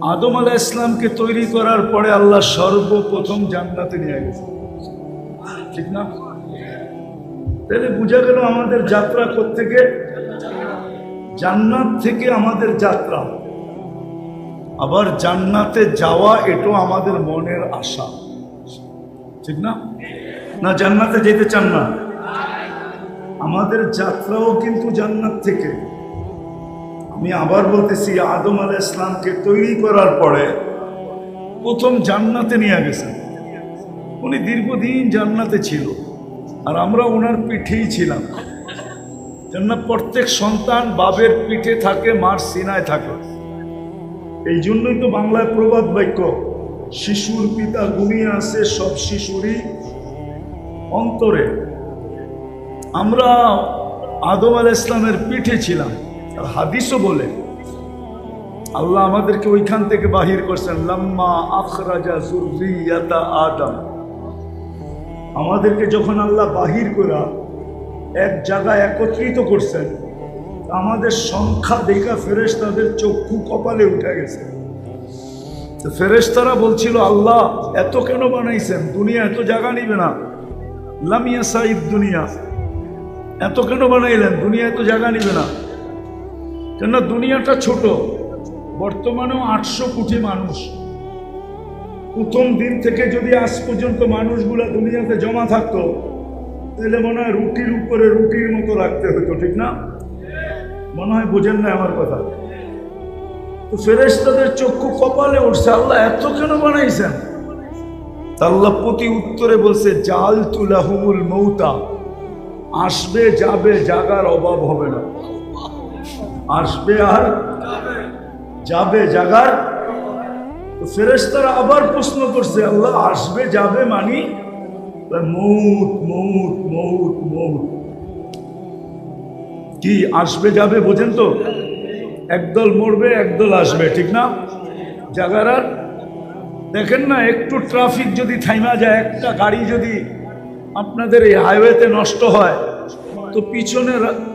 আদম আলাহ ইসলামকে তৈরি করার পরে আল্লাহ সর্বপ্রথম জান্নাতে নিয়ে গেছে। ঠিক না? তাহলে বোঝা গেল আমাদের যাত্রা থেকে জান্নাত থেকে আমাদের যাত্রা। আবার জান্নাতে যাওয়া এটাও আমাদের মনের আশা। ঠিক না? না, জান্নাতে যেতে চান না। আমাদের যাত্রাও কিন্তু জান্নাত থেকে। আমি আবার বলতেছি, আদম আল ইসলামকে তৈরি করার পরে প্রথম জান্নাতে নিয়ে গেছেন। উনি দীর্ঘদিন জান্নাতে ছিল, আর আমরা ওনার পিঠেই ছিলাম। কেননা প্রত্যেক সন্তান বাবের পিঠে থাকে, মার সিনায় থাকে। এই জন্যই তো বাংলায় প্রবাদ বাক্য, শিশুর পিতা ঘুমিয়ে আছে, সব শিশুরই অন্তরে। আমরা আদম আল ইসলামের পিঠে ছিলাম। আর হাদিসও বলে, আল্লাহ আমাদেরকে ওইখান থেকে বাহির করছেন, লাম্মা আখরাজা জুররিয়াতা আদম। আমাদেরকে যখন আল্লাহ বাহির করা এক জায়গায় একত্রিত করছেন, আমাদের সংখ্যা দেখা ফেরেশতাদের চক্ষু কপালে উঠে গেছে। তো ফেরেশতারা বলছিল, আল্লাহ, এত কেন বানাইছেন? দুনিয়া এত জায়গা নিবে না। লামিয়া সাইদ দুনিয়া। এত কেন বানাইলেন? দুনিয়া এত জায়গা নিবে না। কেন দুনিয়াটা ছোট, বর্তমানেও আটশো কোটি মানুষ। প্রথম দিন থেকে যদি আজ পর্যন্ত মানুষগুলা দুনিয়াতে জমা থাকতো, তাহলে মনে হয় রুটির উপরে রুটির মতো রাখতে হতো, ঠিক না? মনে হয় বোঝেন না আমার কথা। তো ফেরেশতাদের চক্ষু কপালে উঠছে, আল্লাহ এত কেন বানাইছেন? আল্লাহ প্রতি উত্তরে বলছে জাল তুলাহুমুল মৌতা। আসবে, যাবে, জাগার অভাব হবে না। আসবে আর যাবে জাগার। তো ফেরেশতারা আবার প্রশ্ন করছে, আল্লাহ আসবে যাবে মানি? মৌত মৌত মৌত মৌত। কি আসবে যাবে বোঝেন তো? একদল মরবে, একদল আসবে, ঠিক না? জাগার আর? দেখেন না, একটু ট্রাফিক যদি থাইমা যায়, একটা গাড়ি যদি আপনাদের এই হাইওয়েতে নষ্ট হয়, তো পিছনে রা-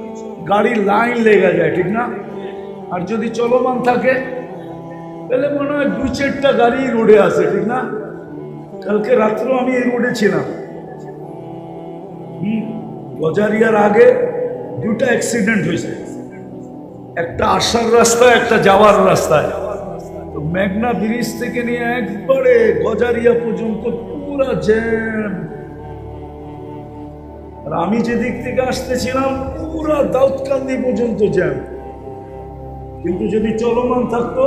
গাড়ির লাইন লেগে যায়, ঠিক না? আর যদি চলমান থাকে, তাহলে মনে হয় দু চারটা গাড়ি রোডে আছে, ঠিক না? কালকে রাত্রেও আমি এই রোডে ছিলাম। গজারিয়ার আগে দুটা অ্যাক্সিডেন্ট হয়েছে। একটা আসার রাস্তায়, একটা যাওয়ার রাস্তায়। তো মেঘনা ব্রিজ থেকে নিয়ে একবারে গজারিয়া পর্যন্ত পুরা জ্যাম আর আমি যেদিক থেকে আসতেছিলাম, পুরা দাউদকান্দি পর্যন্ত জ্যাম। কিন্তু যদি চলমান থাকতো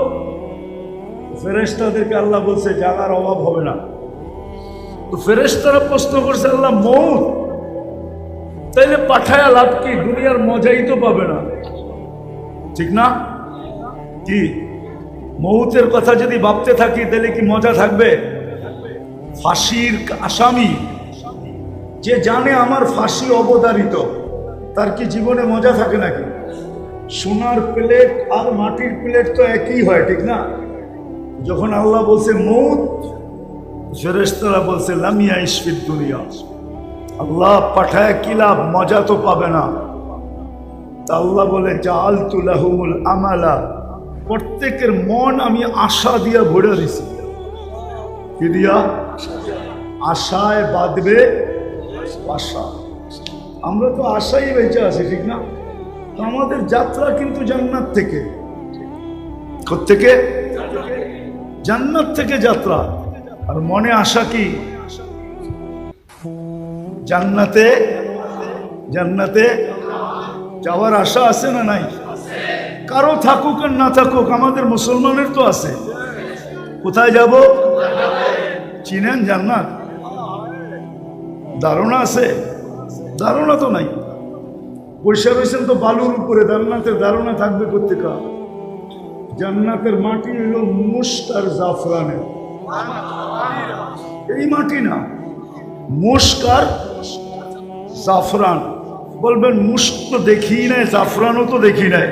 ফেরেস্তাদেরকে আল্লাহ বলছে জাগার অভাব হবে না। তো ফেরেস্তারা প্রশ্ন করছে, আল্লাহ, মৌত? তাইলে পাঠায়া লাভ কি? দুনিয়ার মজাই তো পাবে না। ঠিক না? কি? মৌতের কথা যদি ভাবতে থাকি তাহলে কি মজা থাকবে? ফাঁসির আসামি যে জানে আমার ফাঁসি অবদারিত তার কি জীবনে মজা থাকে নাকি? সোনার প্লেট আর মাটির প্লেট তো একই হয়, ঠিক না? যখন আল্লাহ বলছে, মৌত ফেরেশতারা বলছে লামিয়া ইসফির দুনিয়া। আল্লাহ পাঠায় কি লাভ? মজা তো পাবে না। তা আল্লাহ বলে জাল তুলাহুমুল আমালা। প্রত্যেকের মন আমি আশা দিয়া ভরে দিছি। কি দিয়া? আশায় বাঁধবে আশা আমরা তো আশাই বেঁচে আছি, ঠিক না? আমাদের যাত্রা কিন্তু জান্নাত থেকে। থেকে জান্নাত থেকে যাত্রা। আর মনে আশা কি? জান্নাতে? জান্নাতে? যাওয়ার আশা আছে না নাই? কারও থাকুক আর না থাকুক, আমাদের মুসলমানের তো আছে। কোথায় যাব? চিনেন জান্নাত? ধারণা আছে? ধারণা তো নাই। পয়সা রয়েছেন তো বালুর উপরে, জান্নাতের ধারণা থাকবে কোথেকা জান্নাতের মাটি হইল আর জাফরানের। এই মাটি না মুস্ক আর জাফরান। বলবেন মুস্ক তো দেখি নাই, জাফরানও তো দেখি নাই।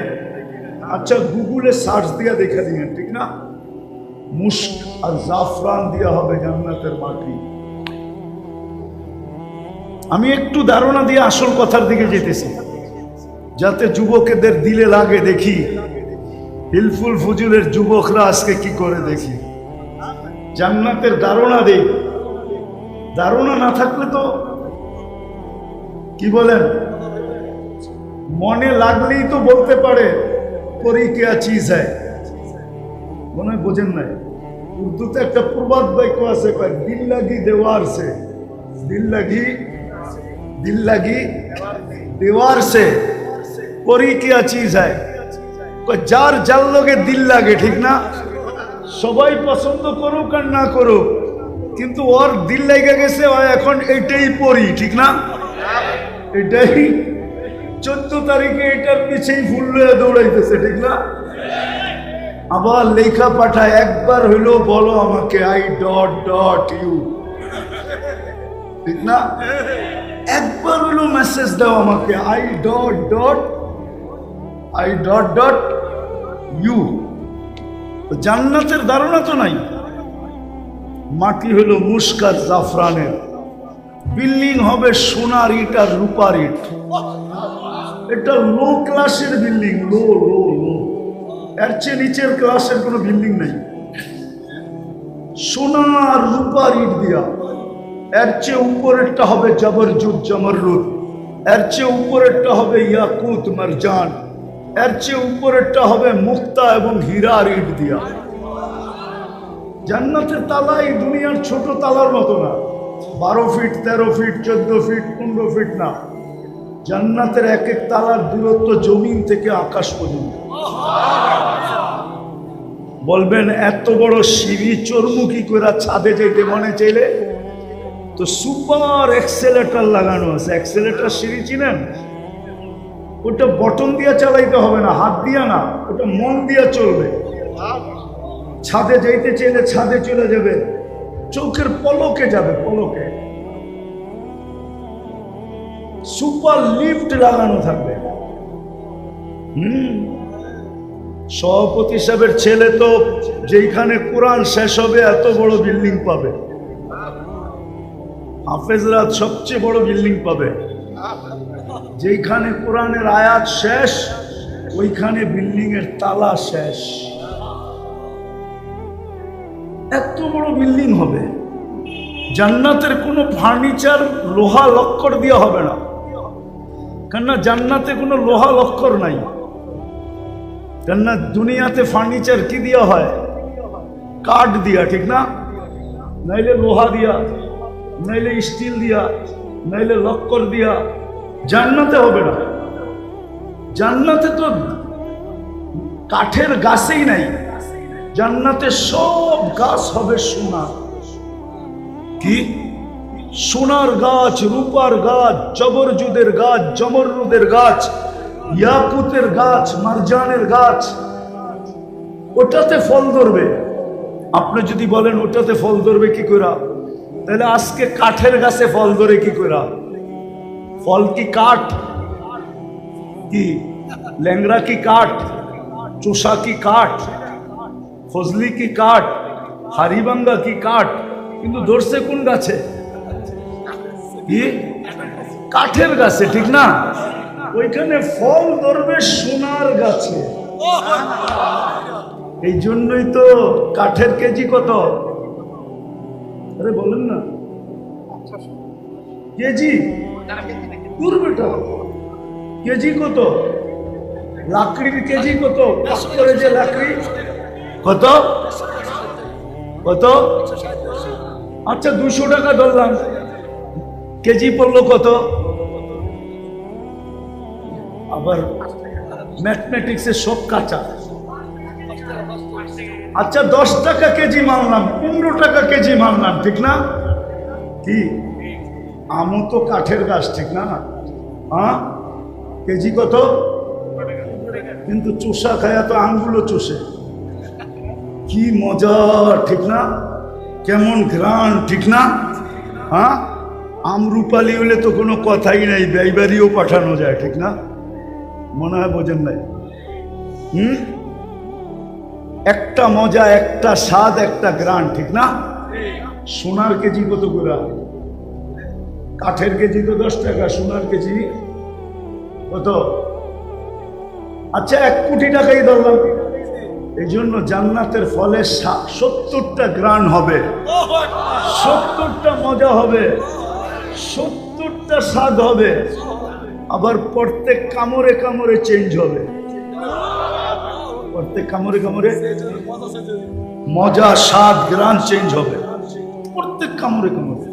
আচ্ছা গুগলে সার্চ দিয়া দেখে দিবেন ঠিক না? মুস্ক আর জাফরান দিয়া হবে জান্নাতের মাটি। আমি একটু ধারণা দিয়ে আসল কথার দিকে যেতেছি। যাতে যুবকেদের দিলে লাগে দেখি। হিলফুল ফুজুলের যুবকরা আজকে কি করে দেখি। জান্নাতের ধারণা দেই। ধারণা না থাকলে তো কি বলেন? মনে লাগলেই তো বলতে পারে করি কেয়া চিজ হ্যায় মনে হয় বোঝেন নাই। উর্দুতে একটা প্রবাদ বাক্য আছে দিল লাগি দেওয়ার সে। দিল লাগি লাগি দেওয়ার সে করি কেয়া চিজ হ্যায় কয় যার যার লগে দিল লাগে, ঠিক না? সবাই পছন্দ করুক আর না করুক, কিন্তু ওর দিল লেগে গেছে ও এখন এটাই পড়ি ঠিক না? এটাই চোদ্দ তারিখে এটার পিছেই ফুল দৌড়াইতেছে, ঠিক না? আবার লেখা পাঠায়, একবার হইল বলো আমাকে আই ডট ডট ইউ ঠিক না? একবার হইল মেসেজ দাও আমাকে I dot dot I dot dot you জান্নাতের ধারণা তো নাই। মাটি হলো মুস্কার জাফরানের। বিল্ডিং হবে সোনার ইট আর রূপার ইট এটা লো ক্লাসের বিল্ডিং, লো লো লো। এর চেয়ে নিচের ক্লাসের কোনো বিল্ডিং নেই। সোনা আর রূপার ইট দিয়া। এর চেয়ে উপরেরটা হবে জবরজুদ জমররুদ এর চেয়ে উপরেরটা হবে ইয়াকুত মারজান। এর চেয়ে উপরেরটা হবে মুক্তা এবং হীরার ইট দিয়া। জান্নাতের তালা এই দুনিয়ার ছোট তালার মতো না। বারো ফিট, তেরো ফিট, চোদ্দ ফিট, পনেরো ফিট না। জান্নাতের এক এক তালার দূরত্ব জমিন থেকে আকাশ পর্যন্ত। বলবেন, এত বড় সিঁড়ি চর্মুখী করে ছাদে যেতে মনে চাইলে? তো সুপার এক্সেলেটার লাগানো আছে। এক্সেলেটার সিঁড়ি চিনেন? ওটা বটন দিয়ে চালাইতে হবে না, হাত দিয়া না, ওটা মন দিয়ে চলবে। ছাদে যাইতে চাইলে ছাদে চলে যাবে চোখের পলকে যাবে, পলকে। সুপার লিফট লাগানো থাকবে। হুম। সভাপতি সাহেবের ছেলে তো যেখানে কোরআন শেষ হবে, এত বড় বিল্ডিং পাবে। হাফেজরা সবচেয়ে বড় বিল্ডিং পাবে। যেখানে কোরআনের আয়াত শেষ, ওইখানে বিল্ডিং এর তালা শেষ। এত বড় বিল্ডিং হবে। জান্নাতের কোনো ফার্নিচার লোহা, লক্কর দেওয়া হবে না। কেননা জান্নাতে কোনো লোহা, লক্কর নাই। কেননা দুনিয়াতে ফার্নিচার কি দেওয়া হয়? কাঠ দিয়া ঠিক না? নাইলে লোহা দিয়া নাইলে স্টিল দিয়া, নাইলে লক্কর দিয়া, জান্নাতে হবে না। জান্নাতে তো কাঠের গাছেই নাই, জান্নাতে সব গাছ হবে সোনা কি? সোনার গাছ, রূপার গাছ, জবরজুদের গাছ, জমরুদের গাছ, ইয়াকুতের গাছ, মারজানের গাছ, ওটাতে ফল ধরবে। আপনি যদি বলেন ওটাতে ফল ধরবে কি করে? তাহলে আজকে কাঠের গাছে ফল ধরে কি করে? ফল কি কাঠ? কি? ল্যাংরা কি কাঠ? চোষা কি কাঠ? ফজলি কি কাঠ? হারিবাঙ্গা কি কাঠ? কিন্তু ধরছে কোন গাছে? কি? কাঠের গাছে ঠিক না? ওইখানে ফল ধরবে সোনার গাছে। এই জন্যই তো কাঠের কেজি কত? আরে বলেন না। কেজি? দূর বেটা। কেজি কত? লাকড়ির কেজি কত? করে যে লাকড়ি। কত? কত? আচ্ছা দুশো টাকা ধরলাম। কেজি পড়ল কত? আবার ম্যাথমেটিক্সের সব কাঁচা। আচ্ছা দশ টাকা কেজি মানলাম, পনেরো টাকা কেজি মানলাম, ঠিক না? কি? আমও তো কাঠের গাছ, ঠিক না? হ্যাঁ? কেজি কত? কিন্তু চোষা খায়া তো আঙ্গুলো চষে। কি মজা, ঠিক না? কেমন ঘ্রাণ, ঠিক না? হ্যাঁ? আমরুপালি হলে তো কোনো কথাই নাই, ব্যয়বাড়িও পাঠানো যায়, ঠিক না? মনে হয় বোঝেন নাই। হুম? একটা মজা, একটা স্বাদ, একটা গ্রান, ঠিক না? সোনার কেজি কত করে? কাঠের কেজি তো দশ টাকা, সোনার কেজি কত? আচ্ছা এক কোটি টাকাই ধরলাম। এই জন্য জান্নাতের ফলে সত্তরটা গ্রান হবে। সত্তরটা মজা হবে। সত্তরটা স্বাদ হবে। আবার প্রত্যেক কামড়ে কামড়ে চেঞ্জ হবে। প্রত্যেক কামড়ে কামড়ে মজা, স্বাদ গ্রান চেঞ্জ হবে। প্রত্যেক কামড়ে কামড়ে।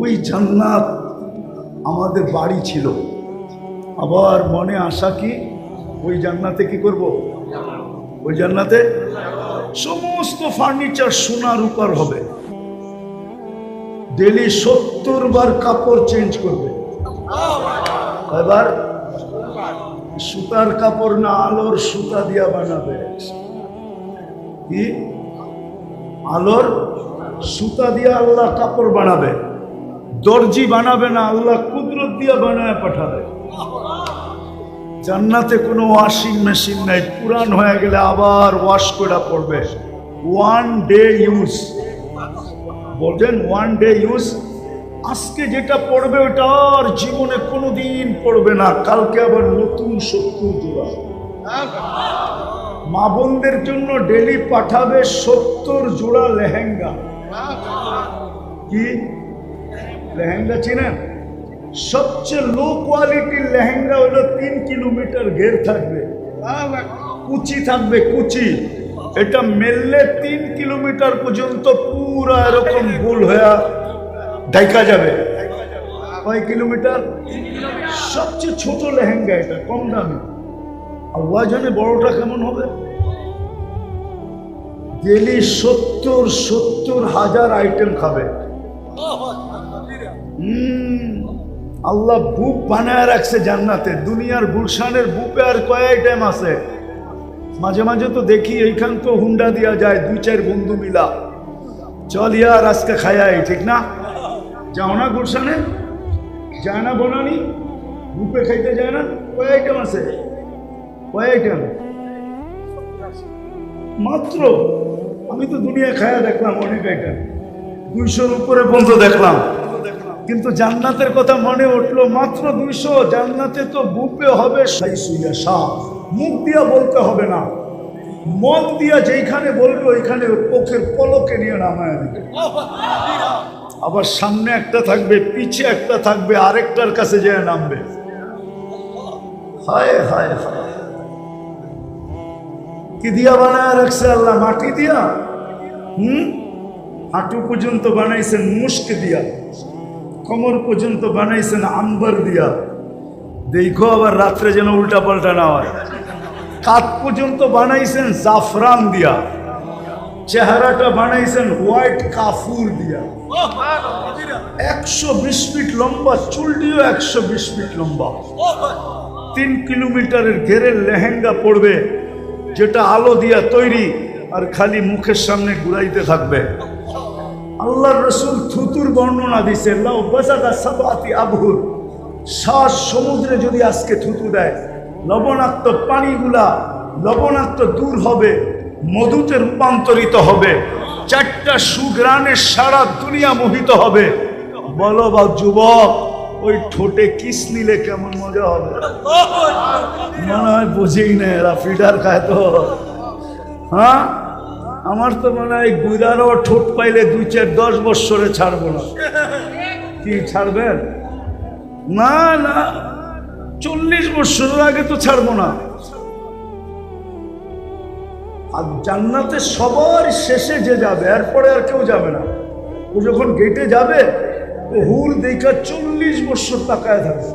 ওই জান্নাত আমাদের বাড়ি ছিল। আবার মনে আশা কি, ওই জান্নাতে কি করব? ওই জান্নাতে সমস্ত ফার্নিচার সোনা রূপার হবে। ডেলি সত্তর বার কাপড় চেঞ্জ করবে। কয়বার? সুতার কাপড় না আলোর সুতা দিয়া বানাবে। কি? আলোর সুতা দিয়া আল্লাহ কাপড় বানাবে। দর্জি বানাবে না, আল্লাহ কুদরত দিয়া বানায় পাঠাবে। জান্নাতে কোনো ওয়াশিং মেশিন নাই, পুরান হয়ে গেলে আবার ওয়াশ করা পড়বে। ওয়ান ডে ইউজ বলছেন ওয়ান ডে ইউজ আজকে যেটা পড়বে ওটা আর জীবনে কোনোদিন পড়বে না। কালকে আবার নতুন সত্তর জোড়া মা বোনদের জন্য ডেলি পাঠাবে সত্তর জোড়া লেহেঙ্গা। কি? লেহেঙ্গা চিনেন? সবচেয়ে লো কোয়ালিটির লেহেঙ্গা হলো তিন কিলোমিটার ঘের থাকবে। কুচি থাকবে, কুচি। এটা মেললে তিন কিলোমিটার পর্যন্ত পুরো এরকম গোল হয়ে দেখা যাবে। কয় কিলোমিটার? সবচেয়ে ছোট লেহেঙ্গা এটা, কম দামে। আর ওয়াজনে বড়টা কেমন হবে? ডেলি সত্তর সত্তর হাজার আইটেম খাবে। আল্লাহ বুক বানায় রাখছে জান্নাতে। দুনিয়ার গুলশানের বুপে আর কয় আইটেম আছে? মাঝে মাঝে তো দেখি এইখান তো হুন্ডা দেওয়া যায়, দুই চার বন্ধু মিলা। চল ইয়ার, আজকে খায়াই ঠিক না? যাও না গুলশানে যায় না বনানি বুপে খাইতে যায় না কয় আইটেম আছে? কয় আইটেম? মাত্র? আমি তো দুনিয়ায় খায়া দেখলাম অনেক আইটেম। দুইশোর উপরে পর্যন্ত দেখলাম। কিন্তু জান্নাতের কথা মনে উঠল, মাত্র দুইশো, জান্নাতে তো বুপে হবে সাই মুখ দিয়া বলতে হবে না। মন দিয়া যেইখানে বলবে, ওইখানে চোখের পলকে নিয়ে নামায় দিবে। আবার সামনে একটা থাকবে, পিছে একটা থাকবে, আরেকটার কাছে যেয়ে নামবে। হায় হায় হায়। কি দিয়া বানায় রাখছে আল্লাহ? মাটি দিয়া? হুম? হাঁটু পর্যন্ত বানাইছেন মুস্ক দিয়া। কোমর পর্যন্ত বানাইছেন আম্বার দিয়া। দেখো আবার রাত্রে যেন উল্টা পাল্টা না হয়। কাত পর্যন্ত বানাইছেন জাফরান দিয়া। চেহারাটা বানাইছেন হোয়াইট কাফুর দিয়া। একশো বিশ ফিট লম্বা, চুলটিও একশো বিশ ফিট লম্বা। তিন কিলোমিটারের ঘেরের লেহেঙ্গা পড়বে যেটা আলো দিয়া তৈরি, আর খালি মুখের সামনে ঘুরাইতে থাকবে। আল্লাহ রসুল থুতুর বর্ণনা দিছে, লাউ বাজাদা সাবাতি আবহুর শ্বাস সমুদ্রে যদি আজকে থুতু দেয়, লবণাক্ত পানিগুলা লবণাক্ত দূর হবে মধুতে রূপান্তরিত হবে। চারটা সুগ্রানের সারা দুনিয়া মোহিত হবে। বলো বা যুবক, ওই ঠোঁটে কিস নিলে কেমন মজা হবে? মনে হয় বুঝেই না এরা ফিডার খায় তো। হ্যাঁ? আমার তো মনে হয় গুদারও ঠোঁট পাইলে দুই চার দশ বৎসরে ছাড়বো না। কি, ছাড়বেন? না না। চল্লিশ বৎসরের আগে তো ছাড়বো না। আর জান্নাতে সবার শেষে যে যাবে, এরপরে আর কেউ যাবে না। ও যখন গেটে যাবে, ও হুর দেখা চল্লিশ বৎসর তাকায় থাকবে।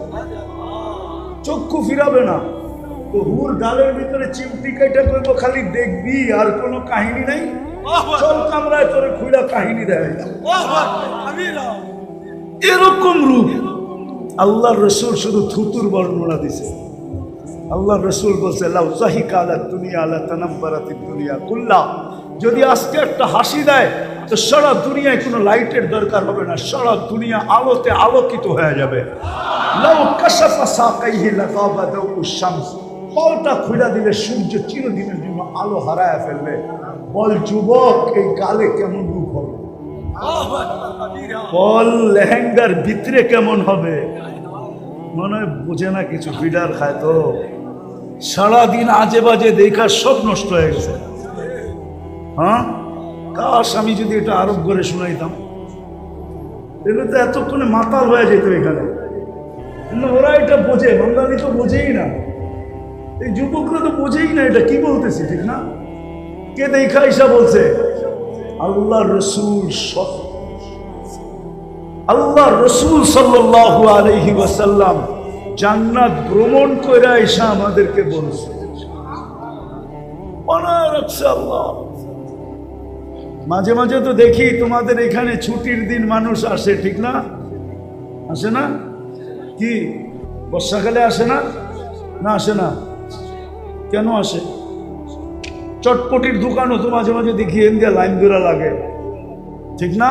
চক্ষু ফিরাবে না। তো হুর ডালের ভিতরে চিমটি কাইটা করব খালি দেখবি, আর কোনো কাহিনী নাই। চল কামরায় তোরে খুঁড়া কাহিনী দেয় এরকম রূপ আল্লাহ রসুল শুধু থুতুর বর্ণনা দিছে। আল্লাহ রসুল বলছে দুনিয়া আলা তানাব্বারাতি দুনিয়া কুল্লা। যদি আজকে একটা হাসি দেয়, তো সারা দুনিয়ায় কোনো লাইটের দরকার হবে না, সারা দুনিয়া আলোতে আলোকিত হয়ে যাবে। লাউ কাশাফা খুঁড়া দিলে সূর্য চিরদিনের জন্য আলো হারায় ফেলবে। বল, যুবক, এই গালে কেমন রূপ হবে? বল, লেহেঙ্গার ভিতরে কেমন হবে? মনে হয় বোঝে না কিছু বিডার খায় তো। সারাদিন আজে বাজে দেখা সব নষ্ট হয়ে গেছে। হ্যাঁ? কাশ আমি যদি এটা আরোপ করে শোনাইতাম, এগুলো তো এতক্ষণে মাতাল হয়ে যেত এখানে। ওরা এটা বোঝে, বাঙালি তো বোঝেই না। এই যুবকরা তো বোঝেই না এটা কি বলতেছে, ঠিক না? কে দেখা ইসা বলছে? আল্লাহ রসুল আল্লাহ রসুল সাল্লাল্লাহু আলাইহি ওয়াসাল্লাম জান্নাত ভ্রমণ করে এসে আমাদেরকে বলছে। মাঝে মাঝে তো দেখি তোমাদের এখানে ছুটির দিন মানুষ আসে, ঠিক না? আসে না? কি, বর্ষাকালে আসে না? না, আসে না। কেন আসে? চটপটির দোকানও তো মাঝে মাঝে দেখি এনদিয়া লাইন ধরা লাগে। ঠিক না?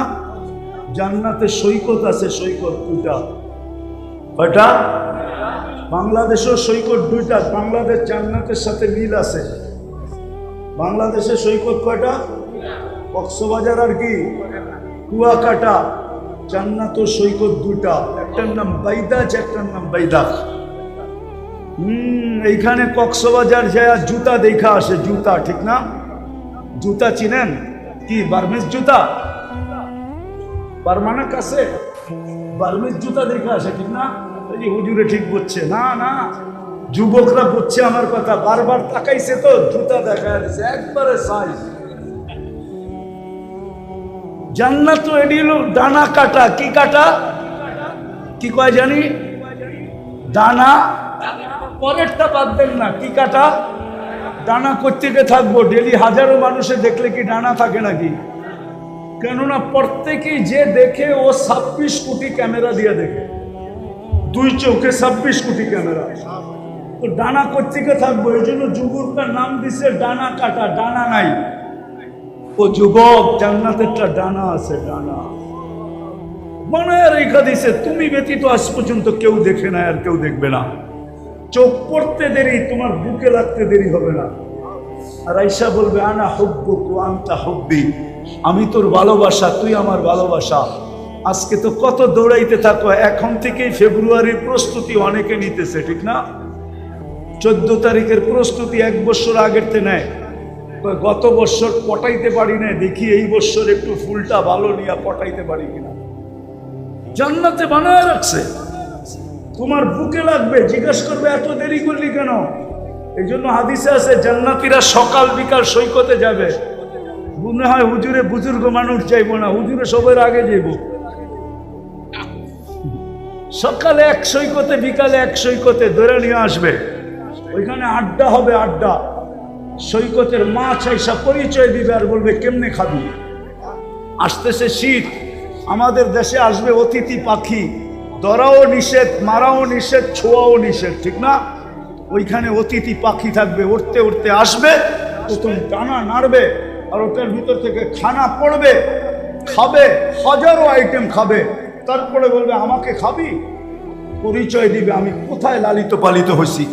জান্নাতে সৈকত আছে, সৈকত দুইটা। কয়টা? বাংলাদেশেও সৈকত দুইটা, বাংলাদেশ জান্নাতের সাথে মিল আছে। বাংলাদেশের সৈকত কয়টা? কক্সবাজার আর কি? কুয়াকাটা। জান্নাত সৈকত দুইটা। একটার নাম বাইদাজ, একটার নাম বাইদাক হুম, এইখানে কক্সবাজার যায় জুতা দেখা আসে, জুতা, ঠিক না? জুতা চিনেন? কি বার্মিস জুতা? পারমানেন্ট আছে বার্মিস জুতা দেখা আসে, ঠিক না? হুজুরে ঠিক বলছে। না না, যুবকরা বলছে আমার কথা। বারবার তাকাইছে তো জুতা দেখা যাচ্ছে, একবারে সাইজ। জান্নাত তো এটি হলো ডানা কাটা। কি কাটা? কি কয় জানি? ডানা পরেরটা বাদ দেন না, কি কাটা? ডানা কোথেকে থাকব? ডেলি হাজারো মানুষে দেখলে কি ডানা থাকে নাকি? কেননা প্রত্যেকেই যে দেখে ও ছাব্বিশ কোটি ক্যামেরা দিয়ে দেখে। দুই চোখে ছাব্বিশ কোটি ক্যামেরা। তো ডানা কোথেকে থাকব, এই জন্য যুবকটার নাম দিছে ডানা কাটা, ডানা নাই। ও যুবক, জান্নাতেরটা ডানা আছে, ডানা। মনে রেখা দিছে, তুমি ব্যতীত আজ পর্যন্ত কেউ দেখে না আর কেউ দেখবে না। চোখ পড়তে দেরি, তোমার বুকে লাগতে দেরি হবে না। আর আইসা বলবে, আনা হব্বু আন্তা হব্বি। আমি তোর ভালোবাসা, তুই আমার ভালোবাসা। আজকে তো কত দৌড়াইতে থাকো, এখন থেকেই ফেব্রুয়ারির প্রস্তুতি অনেকে নিতেছে, ঠিক না? চোদ্দ তারিখের প্রস্তুতি এক বছর আগের তে নেয়। গত বছর পটাইতে পারি না দেখি এই বছর একটু ফুলটা ভালো নিয়ে পটাইতে পারি কিনা। জান্নাতে বানায় রাখছে। তোমার বুকে লাগবে, জিজ্ঞেস করবে, এত দেরি করলি কেন? এই জন্য হাদিসে আছে, জান্নাতিরা সকাল বিকাল সৈকতে যাবে। মনে হয় হুজুরে বুজুর্গ মানুষ যাইব না, হুজুরে সবার আগে যাইব। সকালে এক সৈকতে, বিকালে এক সৈকতে ধরে নিয়ে আসবে। ওইখানে আড্ডা হবে আড্ডা। সৈকতের মাছ আইসা পরিচয় দিবে আর বলবে, কেমনে খাবি? আসতেছে শীত। আমাদের দেশে আসবে অতিথি পাখি। ধরাও নিষেধ, মারাও নিষেধ, ছোঁয়াও নিষেধ, ঠিক না? ওইখানে অতিথি পাখি থাকবে উঠতে উঠতে আসবে, প্রথম টানা নাড়বে আর ওটার ভিতর থেকে খানা পড়বে, খাবে, হাজারো আইটেম খাবে। তারপরে বলবে, আমাকে খাবি? পরিচয় দিবে, আমি কোথায় লালিত পালিত হয়েছি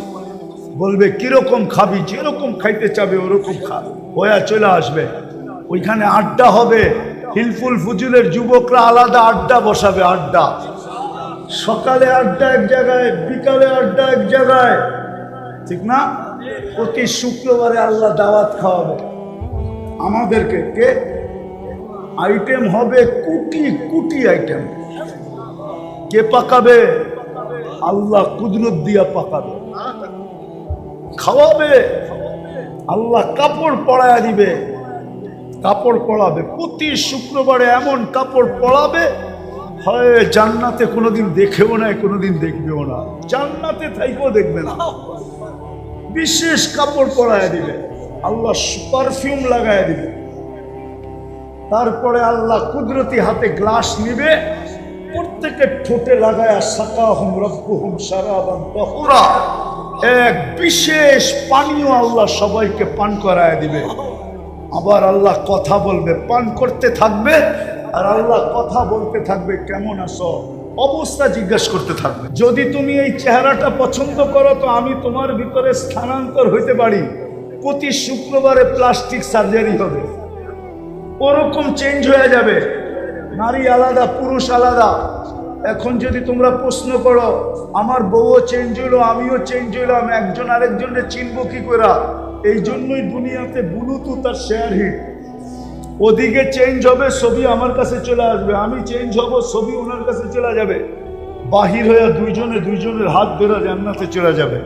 বলবে, কীরকম খাবি? যেরকম খাইতে চাবে, ওরকম খা। হয়ে চলে আসবে। ওইখানে আড্ডা হবে। হিলফুল ফুজুলের যুবকরা আলাদা আড্ডা বসাবে, আড্ডা। সকালে আড্ডা এক জায়গায়, বিকালে আড্ডা এক জায়গায়। ঠিক না? প্রতি শুক্রবারে আল্লাহ দাওয়াত খাওয়াবে। আমাদেরকে কে? আইটেম হবে কোটি কোটি আইটেম কে পাকাবে? আল্লাহ কুদরত দিয়া পাকাবে। খাওয়াবে। আল্লাহ কাপড় পরায়া দিবে। কাপড় পরাবে। প্রতি শুক্রবারে এমন কাপড় পরাবে, হয় জান্নাতে কোনোদিন দেখেও না কোনোদিন দেখবেও না। জান্নাতে থাইকেও দেখবে না। বিশেষ কাপড় পরায় দিবে। আল্লাহ পারফিউম লাগায় দিবে। তারপরে আল্লাহ কুদরতি হাতে গ্লাস নিবে। প্রত্যেকের ঠোঁটে লাগায় সাকা হুম রব্বু হুম সারাবান তহুরা। এক বিশেষ পানীয় আল্লাহ সবাইকে পান করায় দিবে। আবার আল্লাহ কথা বলবে, পান করতে থাকবে, আর আল্লাহ কথা বলতে থাকবে, কেমন আছো? অবস্থা জিজ্ঞাসা করতে থাকবে। যদি তুমি এই চেহারাটা পছন্দ করো, তো আমি তোমার ভিতরে স্থানান্তর হইতে পারি। প্রতি শুক্রবারে প্লাস্টিক সার্জারি হবে। ওরকম চেঞ্জ হয়ে যাবে। নারী আলাদা, পুরুষ আলাদা। এখন যদি তোমরা প্রশ্ন করো, আমার বউও চেঞ্জ হইল আমিও চেঞ্জ হইলাম একজন আরেকজনকে চিনবো কি করে? এই জন্যই দুনিয়াতে ব্লুটুথ আর শেয়ার হিট ওদিকে চেঞ্জ হবে, ছবি আমার কাছে চলে আসবে। আমি চেঞ্জ হব, ছবি ওনার কাছে চলে যাবে। বাহির হয়ে দুইজনে দুইজনের হাত ধরে জান্নাতে চলে যাবে।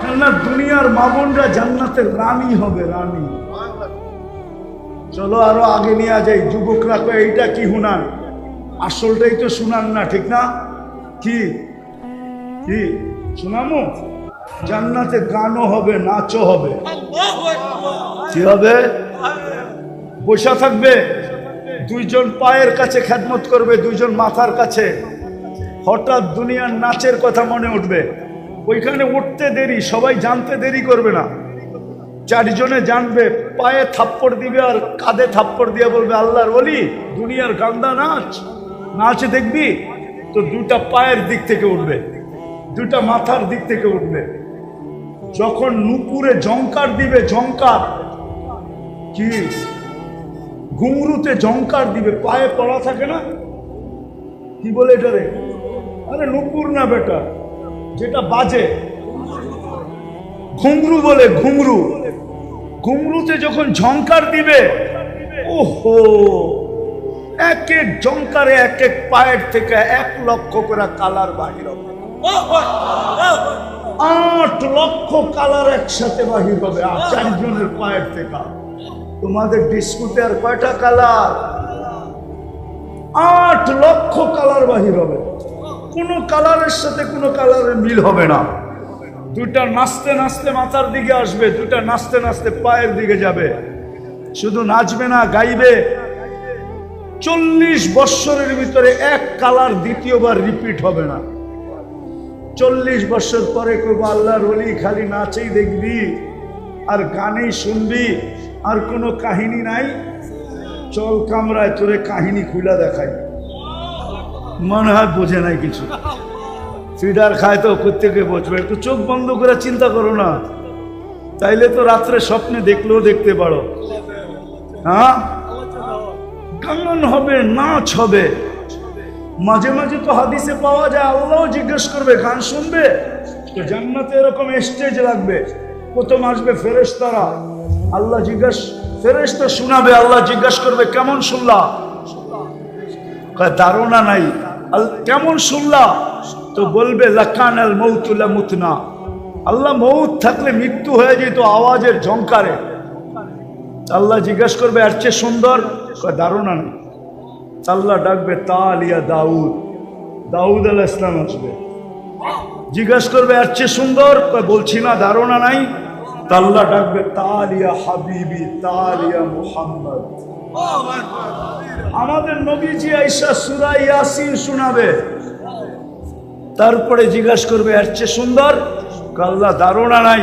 কেননা দুনিয়ার মামনরা জান্নাতের রানী হবে, রানী। চলো আরও আগে নিয়ে যাই, যুবকরা কয়, এইটা কি হুনান আসলটাই তো শুনান না, ঠিক না? কি? কি? শোনামো? জান্নাতে গানও হবে, নাচও হবে। কি হবে? বসা থাকবে। দুইজন পায়ের কাছে খেদমত করবে, দুইজন মাথার কাছে। হঠাৎ দুনিয়ার নাচের কথা মনে উঠবে। ওইখানে উঠতে দেরি, সবাই জানতে দেরি করবে না। চারজনে জানবে, পায়ে থাপ্পড় দিবে আর কাঁধে থাপ্পড় দিয়ে বলবে, আল্লাহর বলি দুনিয়ার গান্দা নাচ। নাচ দেখবি? তো দুটা পায়ের দিক থেকে উঠবে। দুটা মাথার দিক থেকে উঠবে। যখন নুপুরে জঙ্কার দিবে জঙ্কার কি? ঘুমরুতে জঙ্কার দিবে। পায়ে পড়া থাকে না? কি বলে এটা রে? আরে নুপুর না বেটা, যেটা বাজে। ঘুমরু বলে ঘুমরু। ঘুমরুতে যখন ঝঙ্কার দিবে, ওহো! এক এক জঙ্কারে এক এক পায়ের থেকে এক লক্ষ করে কালার বাহির হবে। আট লক্ষ কালার একসাথে বাহির হবে চারজনের পায়ের থেকে। তোমাদের ডিস্কুতে আর কয়টা কালার? আট লক্ষ কালার বাহির হবে। কোনো কালারের সাথে কোনো কালারের মিল হবে না। দুইটা নাচতে নাচতে মাথার দিকে আসবে, দুইটা নাচতে নাচতে পায়ের দিকে যাবে। শুধু নাচবে না, গাইবে। চল্লিশ বৎসরের ভিতরে এক কালার দ্বিতীয়বার রিপিট হবে না। চল্লিশ বছর পরে করব আল্লাহর অলি খালি নাচেই দেখবি, আর গানেই শুনবি, আর কোনো কাহিনী নাই। চল কামরায় তোরে কাহিনী খুলা দেখাই। মনে হয় বোঝে নাই কিছু। ফিডার খায় তো প্রত্যেকে বসবে। একটু চোখ বন্ধ করে চিন্তা করো না। তাইলে তো রাত্রে স্বপ্নে দেখলেও দেখতে পারো। হ্যাঁ? গান হবে, নাচ হবে। মাঝে মাঝে তো হাদিসে পাওয়া যায় আল্লাহ জিজ্ঞেস করবে, গান শুনবে? তো জান্নাতে এরকম স্টেজ লাগবে। প্রথম আসবে ফেরেশতারা। আল্লাহ জিজ্ঞাস, ফেরেশতা শোনাবে, আল্লাহ জিজ্ঞাস করবে, কেমন শুনলা? ধারণা নাই। কেমন শুনলা? তো বলবে লাকান আল মৌতুল্লা মুতনা আল্লাহ মৌত থাকলে মৃত্যু হয়ে যেত আওয়াজের ঝঙ্কারে আল্লাহ জিজ্ঞাসা করবে আর চেয়ে সুন্দর? ধারণা নেই। আল্লাহ ডাকবে, তালিয়া দাউদ। দাউদ আলাহ ইসলাম আসবে। জিজ্ঞাসা করবে আর চেয়ে সুন্দর? বলছি না, ধারণা নাই। তাল্লা আল্লাহ ডাকবে, তালিয়া হাবিবি, তালিয়া মুহাম্মদ। আমাদের নবীজি আইসা সুরা ইয়াসিন শোনাবে। তারপরে জিজ্ঞাসা করবে, এর চেয়ে সুন্দর? আল্লাহ, ধারণা নাই।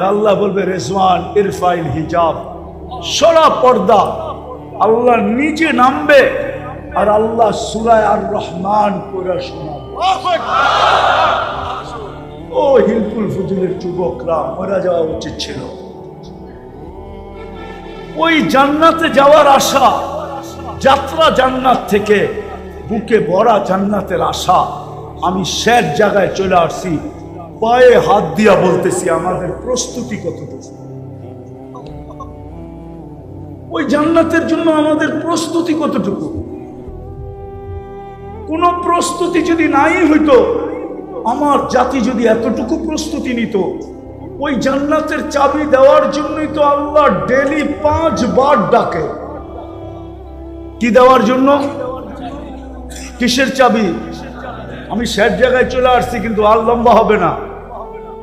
আল্লাহ বলবে, রেজওয়ান ইরফাইল হিজাব। সরা পর্দা। আল্লাহ নিজে নামবে আর আল্লাহ সুরায় আর রহমান করে শোনাবে। ও হিলকুল ফুজুলের যুবকরা, মরা যাওয়া উচিত ছিল। ওই জান্নাতে যাওয়ার আশা, যাত্রা জান্নাত থেকে, বুকে ভরা জান্নাতের আশা, আমি শেষ জায়গায় চলে আসছি, পায়ে হাত দিয়া বলতেছি, আমাদের প্রস্তুতি কতটুকু? ওই জান্নাতের জন্য আমাদের প্রস্তুতি কতটুকু? কোন প্রস্তুতি যদি নাই হইতো, আমার জাতি যদি এতটুকু প্রস্তুতি নিত, ওই জান্নাতের চাবি দেওয়ার জন্যই তো আল্লাহ ডেলি পাঁচবার ডাকে। কি দেওয়ার জন্য? কিসের চাবি? আমি শেষ জায়গায় চলে আসছি, কিন্তু আর লম্বা হবে না।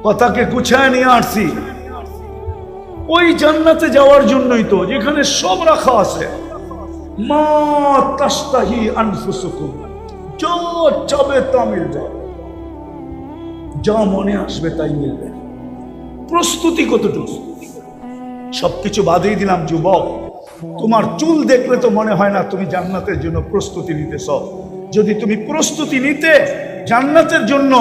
কথাকে গুছায় নিয়ে আসছি। ওই জান্নাতে যাওয়ার জন্যই তো, যেখানে সব রাখা আছে। মা তাস্তাহি আনফুসুকুম যা মনে আসবে তাই মিলবে। প্রস্তুতি কতটুকু? সবকিছু বাদেই দিলাম, যুবক। তোমার চুল দেখলে তো মনে হয় না তুমি জান্নাতের জন্য প্রস্তুতি নিতেছ। যদি তুমি প্রস্তুতি নিতে জান্নাতের জন্য,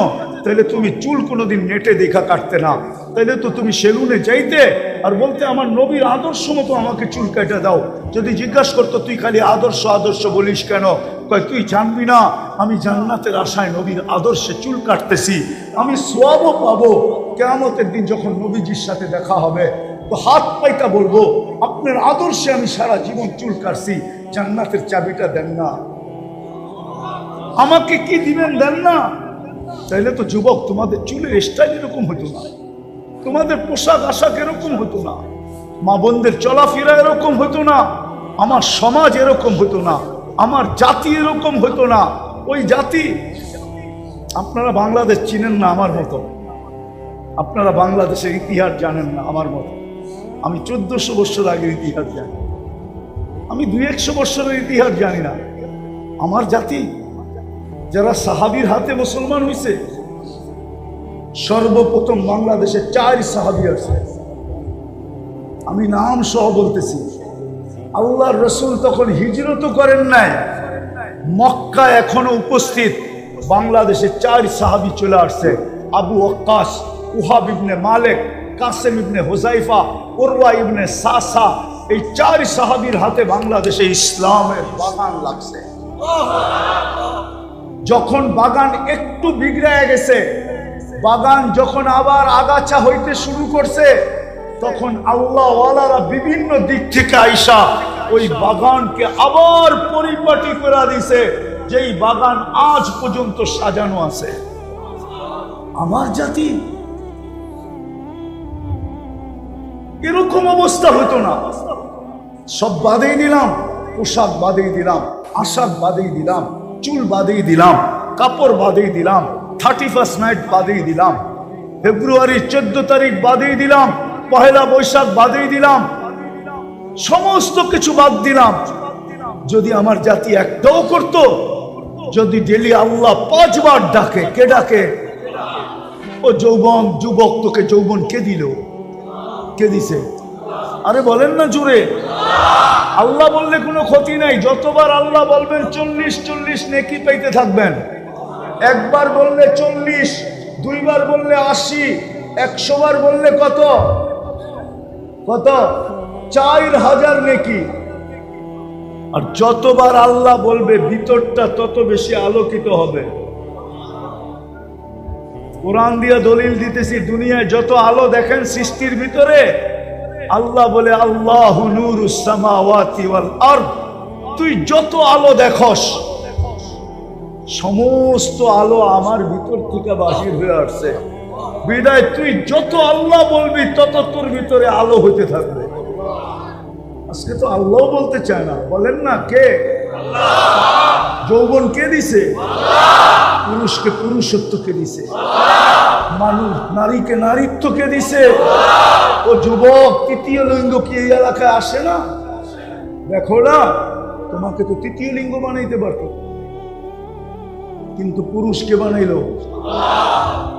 তাহলে তুমি চুল কোনোদিন নেটে দেখা কাটতে না। তাহলে তো তুমি সেলুনে যাইতে আর বলতে আমার নবীর আদর্শ মতো আমাকে চুল কেটে দাও। যদি জিজ্ঞাসা করতো, তুই খালি আদর্শ আদর্শ বলিস কেন? কয়, তুই জানবি না, আমি জান্নাতের আশায় নবীর আদর্শে চুল কাটতেছি। আমি সোয়াবও পাবো কেয়ামতের দিন যখন নবীজির সাথে দেখা হবে। তো হাত পাইতা বলব, আপনার আদর্শে আমি সারা জীবন চুল কাটছি, জান্নাতের চাবিটা দেন না। আমাকে কি দিবেন, দেন না? তাইলে তো যুবক, তোমাদের চুলের স্টাইল এরকম হতো না। তোমাদের পোশাক আশাক এরকম হতো না। মা বোনদের চলাফেরা এরকম হতো না। আমার সমাজ এরকম হতো না। আমার জাতি এরকম হতো না। ওই জাতি, আপনারা বাংলাদেশ চিনেন না আমার মতো। আপনারা বাংলাদেশের ইতিহাস জানেন না আমার মতো। আমি চোদ্দশো বছর আগের ইতিহাস জানি। আমি দুই একশো বছরের ইতিহাস জানি না। আমার জাতি, যারা সাহাবির হাতে মুসলমান হয়েছে সর্বপ্রথম বাংলাদেশে চার সাহাবি আছে। আমি নাম সহ বলতেছি। আল্লাহর রসুল তখন হিজরত করেন নাই। মক্কা এখনও উপস্থিত। বাংলাদেশে চার সাহাবি চলে আসছে। আবু ওকাস উহাব ইবনে মালেক, কাসেম ইবনে হুজাইফা উরওয়া ইবনে সাসা, এই চার সাহাবির হাতে বাংলাদেশে ইসলামের বাগান লাগছে। যখন বাগান একটু বিগড়ায় গেছে বাগান যখন আবার আগাছা হইতে শুরু করছে, তখন আল্লাহওয়ালারা বিভিন্ন দিক থেকে আইসা ওই বাগানকে আবার পরিপাটি করে দিছে, যেই বাগান আজ পর্যন্ত সাজানো আছে। আমার জাতি, এরকম অবস্থা হতো না। সব বাদেই দিলাম, পোশাক বাদেই দিলাম, আশাক বাদেই দিলাম, চুল বাদেই দিলাম, কাপড় বাদেই দিলাম। থার্টি ফার্স্ট নাইট বাদেই দিলাম। ফেব্রুয়ারির চোদ্দ তারিখ বাদেই দিলাম। পহেলা বৈশাখ বাদেই দিলাম। সমস্ত কিছু বাদ দিলাম। যদি আমার জাতি একটাও করত, যদি ডেলি আল্লাহ পাঁচবার ডাকে, কে ডাকে? ও যৌবন, যুবক, তোকে যৌবন কে দিল? কে দিছে? আরে বলেন না জুড়ে আল্লাহ বললে কোনো ক্ষতি নাই। যতবার আল্লাহ বলবেন, চল্লিশ চল্লিশ নেকি পাইতে থাকবেন। একবার বললে চল্লিশ, দুইবার বললে আশি একশো বার বললে কত? কত? চার হাজার নেকি। আর যতবার আল্লাহ বলবে, ভিতরটা তত বেশি আলোকিত হবে। কোরআন দিয়ে দলিল দিতেছি, দুনিয়ায় যত আলো দেখেন সৃষ্টির ভিতরে, আল্লাহ বলে, আল্লাহ আর তুই যত আলো দেখস সমস্ত আলো আমার ভিতর থেকে বাহির হয়ে আসছে। বিদায়, তুই যত আল্লাহ বলবি, তত তোর ভিতরে আলো হতে থাকবে। আজকে তো আল্লাহ বলতে চায় না। বলেন না কে? যৌবন কে দিছে? পুরুষকে পুরুষত্ব কে দিছে। মানুষ, নারীকে নারীত্ব কে দিছে। ও যুবক, তৃতীয় লিঙ্গ কি এই এলাকায় আসে না? দেখো না, তোমাকে তো তৃতীয় লিঙ্গ বানাইতে পারতো। কিন্তু পুরুষকে বানাইলো।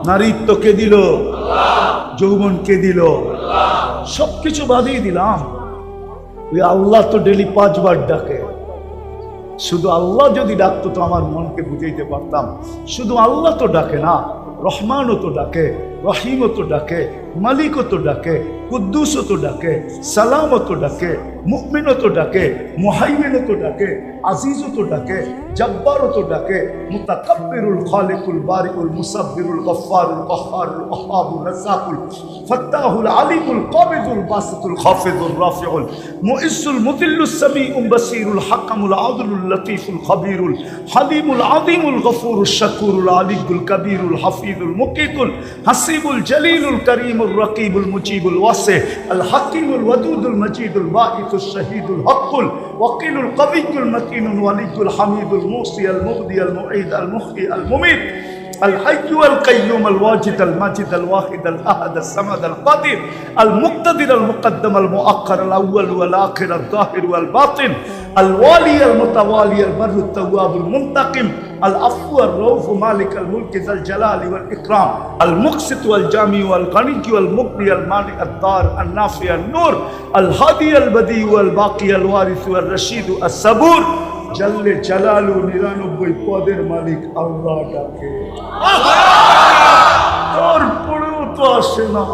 নারীত্ব কে দিল। যৌবন কে দিল। সবকিছু বাদিয়ে দিলাম। ওই আল্লাহ তো ডেলি পাঁচবার ডাকে। শুধু আল্লাহ যদি ডাকতো তো আমার মনকে বুঝাইতে পারতাম। শুধু আল্লাহ তো ডাকে না, রহমানও তো ডাকে, রহিমও তো ডাকে, মালিকও তো ডাকে কুদ্দুসও তো ডাকে সালামও তো ডাকে মুকমিনও তো ডাকে মুহাইমিনও তো ডাকে আজিজও তো ডাকে জব্বারও তো ডাকে মুতাকাব্বিরুল খালিকুল বারিকুল মুসাব্বিরুল গফফারুল কহ্হারুল ওয়াহাবুর রাজ্জাকুল ফাত্তাহুল আলিমুল কাবিদুল বাসিতুল খাফিদুল রাফিউল মুইসুল মুদিল্লুস সামিউম বাসিরুল হাকামুল আদলুল লতীফুল খবীরুল হালিমুল আযীমুল গফুরুশ শাকুরুল আলিকুল কবীরুল হাফিজুল মুকিতুল হাসিবুল জলিলুল করিমুল রকিবুল মুজিবুল ওয়াসি আল হাকিমুল ওয়াদুদুল মজিদুল ওয়াহিদুল শহীদুল হকুল ওয়াকিলুল কবিকুল মতিনুল ওয়ালিদুল হামিদুল মুসি আল মুহদি আল মুঈদ আল মুহি আল মুমিত। الحي القيوم الواجد الماجد الواحد الأحد الصمد القادر المقتدر المقدم المؤخر الأول والآخر الظاهر والباطن الوالي المتوالي البر التواب المنتقم العفو الرؤوف مالك الملك ذا الجلال والإكرام المقسط والجامع والغني والمغني المانع الدار النافع النور الهادي البديع والباقي الوارث والرشيد الصبور জাল্লে চালালু নিরানব্বই পদের মালিক আল্লাহ ডাকে তারপরেও তো আসে না।